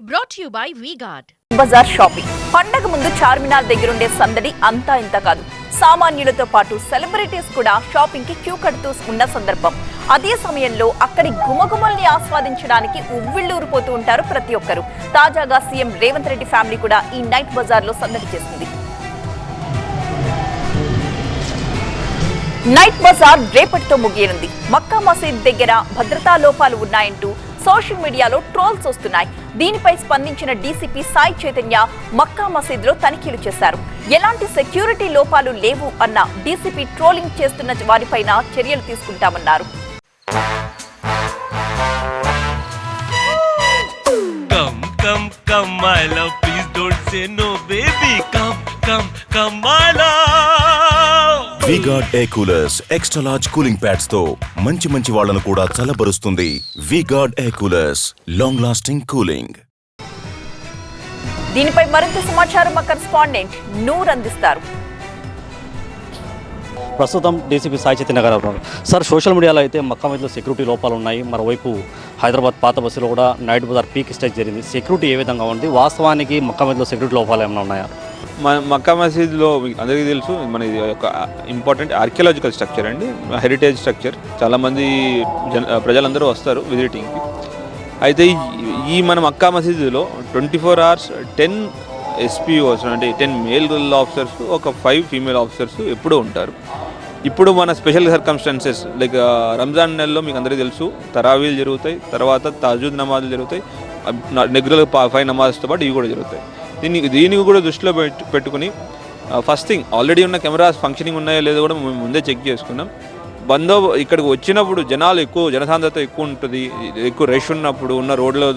Brought you by V Guard Bazaar shopping పండగ ముందు చార్మినార్ దగ్గరుండే సందడి అంతా ఇంత కాదు. సామాన్యులతో పాటు సెలబ్రిటీస్ కూడా షాపింగ్కి క్యూ కడుతూ ఉన్న సందర్భం. అదే సమయంలో అక్కడి గుమగుమల్ని ఆస్వాదించడానికి ఉవ్విళ్ళూరిపోతూ ఉంటారు ప్రతి ఒక్కరు. తాజాగా సీఎం రేవంత్ రెడ్డి ఫ్యామిలీ కూడా ఈ నైట్ బజార్లో సందడి చేసింది. నైట్ బజార్ రేపటితో ముగియనుంది. మక్కా మసీద్ దగ్గర భద్రతా లోపాలు ఉన్నాయంటూ సోషల్ మీడియాలో ట్రోల్స్ వస్తున్నాయి దీనిపై స్పందించిన డీసీపీ సాయి చైతన్య మక్కా మసీద్లో తనిఖీలు చేశారు ఎలాంటి సెక్యూరిటీ లోపాలు లేవు అన్న డీసీపీ ట్రోలింగ్ చేస్తున్న వారిపైన చర్యలు తీసుకుంటామన్నారు Come, come, come, my love. Please don't say no, baby. Come, come, come, my love. VGuard air coolers extra large cooling ప్యాడ్స్తో మంచి మంచి వాళ్ళను కూడా చల్లబరుస్తుంది VGuard air coolers long lasting cooling దీనిపై మరింత సమాచారం మా కరెస్పాండెంట్ నూర్ అందిస్తారు. ప్రస్తుతం డీసీపీ సాయి చైతన్య గారు ఉన్నారు సార్ సోషల్ మీడియాలో అయితే మక్కా మధ్యలో సెక్యూరిటీ లోపాలు ఉన్నాయి మరోవైపు హైదరాబాద్ పాత బస్సులో కూడా నైట్ బజార్ పీక్ స్టేజ్ జరిగింది. సెక్యూరిటీ ఏ విధంగా ఉంది? వాస్తవానికి మక్కా మధ్యలో సెక్యూరిటీ లోపాలు ఏమైనా ఉన్నాయా? మక్కా మసీద్లో మీకు అందరికీ తెలుసు మన ఇది ఒక ఇంపార్టెంట్ ఆర్కియలాజికల్ స్ట్రక్చర్ అండి హెరిటేజ్ స్ట్రక్చర్ చాలామంది జన ప్రజలందరూ వస్తారు విజిటింగ్కి అయితే ఈ- మన మక్కా మసీదులో twenty four hours ten SPOs అంటే టెన్ మేల్ ఆఫీసర్స్ ఒక ఫైవ్ ఫీమేల్ ఆఫీసర్స్ ఎప్పుడూ ఉంటారు. ఇప్పుడు మన స్పెషల్ సర్కమ్స్టాన్సెస్ లైక్ రంజాన్ నెలలో మీకు అందరికీ తెలుసు తరావీలు జరుగుతాయి తర్వాత తాజుద్ నమాజులు జరుగుతాయి రెగ్యులర్ ఫైవ్ నమాజ్తో పాటు ఇవి కూడా జరుగుతాయి. దీన్ని దీనికి కూడా దృష్టిలో పెట్టుకుని ఫస్ట్ థింగ్ ఆల్రెడీ ఉన్న కెమెరాస్ ఫంక్షనింగ్ ఉన్నాయో లేదో కూడా మేము ముందే చెక్ చేసుకున్నాం. బందో ఇక్కడికి వచ్చినప్పుడు జనాలు ఎక్కువ జనసాంద్రత ఎక్కువ ఉంటుంది ఎక్కువ రష్ ఉన్నప్పుడు ఉన్న రోడ్లో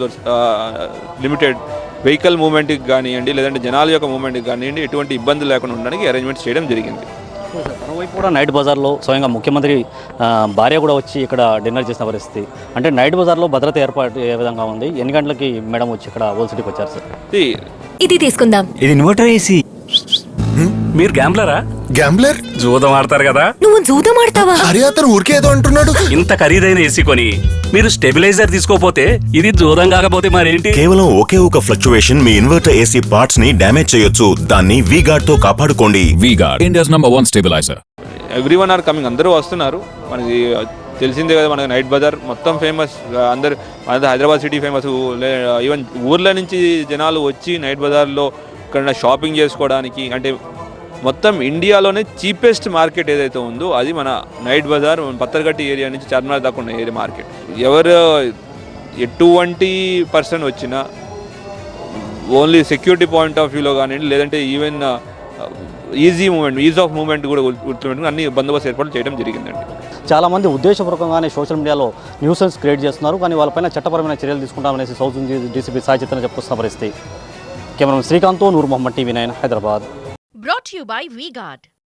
లిమిటెడ్ వెహికల్ మూవ్మెంట్కి కానివ్వండి లేదంటే జనాల యొక్క మూవ్మెంట్కి కానివ్వండి ఎటువంటి ఇబ్బంది లేకుండా ఉండడానికి అరేంజ్మెంట్స్ చేయడం జరిగింది. మరోవైపు కూడా నైట్ బజార్లో స్వయంగా ముఖ్యమంత్రి భార్య కూడా వచ్చి ఇక్కడ డిన్నర్ చేసిన పరిస్థితి. అంటే నైట్ బజార్లో భద్రత ఏర్పాటు ఏ విధంగా ఉంది? ఎన్ని గంటలకి మేడం వచ్చి ఇక్కడ ఓల్ సిటీకి వచ్చారు సార్? ఇది ఇది తీసుకుందాం. ఇది ఇన్వర్టర్ ఏసీ. మీరు గ్యాంబ్లరా? గ్యాంబ్లర్? జూదం ఆడతారు కదా. నువ్వు జూదం ఆడతావా? అరే అతను ఊరికే ఏదో అంటున్నాడు. ఇంత ఖరీదైన ఏసీ కొని మీరు స్టెబిలైజర్ తీసుకోపోతే ఇది జూదం కాకపోతే మరేంటి? కేవలం ఒకే ఒక ఫ్లక్చువేషన్ మీ ఇన్వర్టర్ ఏసీ పార్ట్స్ని డ్యామేజ్ చేయొచ్చు. దాన్ని వీగార్డ్తో కాపాడుకోండి. VGuard, India's number one stabilizer. Every one are coming అందరూ వస్తున్నారు. మనకి తెలిసిందే కదా మనకి నైట్ బజార్ మొత్తం ఫేమస్ అందరు మన హైదరాబాద్ సిటీ ఫేమస్ ఈవెన్ ఊర్ల నుంచి జనాలు వచ్చి నైట్ బజార్లో ఇక్కడ షాపింగ్ చేసుకోవడానికి అంటే మొత్తం ఇండియాలోనే చీపెస్ట్ మార్కెట్ ఏదైతే ఉందో అది మన నైట్ బజార్ మన పత్తర్గట్టి ఏరియా నుంచి చార్మినార్ దాకా ఉన్న ఏరియా మార్కెట్. ఎవరు ఎటువంటి పర్సన్ వచ్చినా ఓన్లీ సెక్యూరిటీ పాయింట్ ఆఫ్ వ్యూలో కానివ్వండి లేదంటే even easy movement ease of movement కూడా గుర్తుపెట్టుకుని అన్ని బందోబస్తు ఏర్పాటు చేయడం జరిగిందండి. చాలామంది ఉద్దేశపూర్వకంగానే సోషల్ మీడియాలో న్యూసెన్స్ క్రియేట్ చేస్తున్నారు. కానీ వాళ్ళపైన చట్టపరమైన చర్యలు తీసుకుంటామనేసి సౌత్ డీసీపీ సాయి చైతన్య చెప్పుకొస్తున్న పరిస్థితి. Camera Srikanth Noor Mohammed TV nine Hyderabad. To you by VGuard.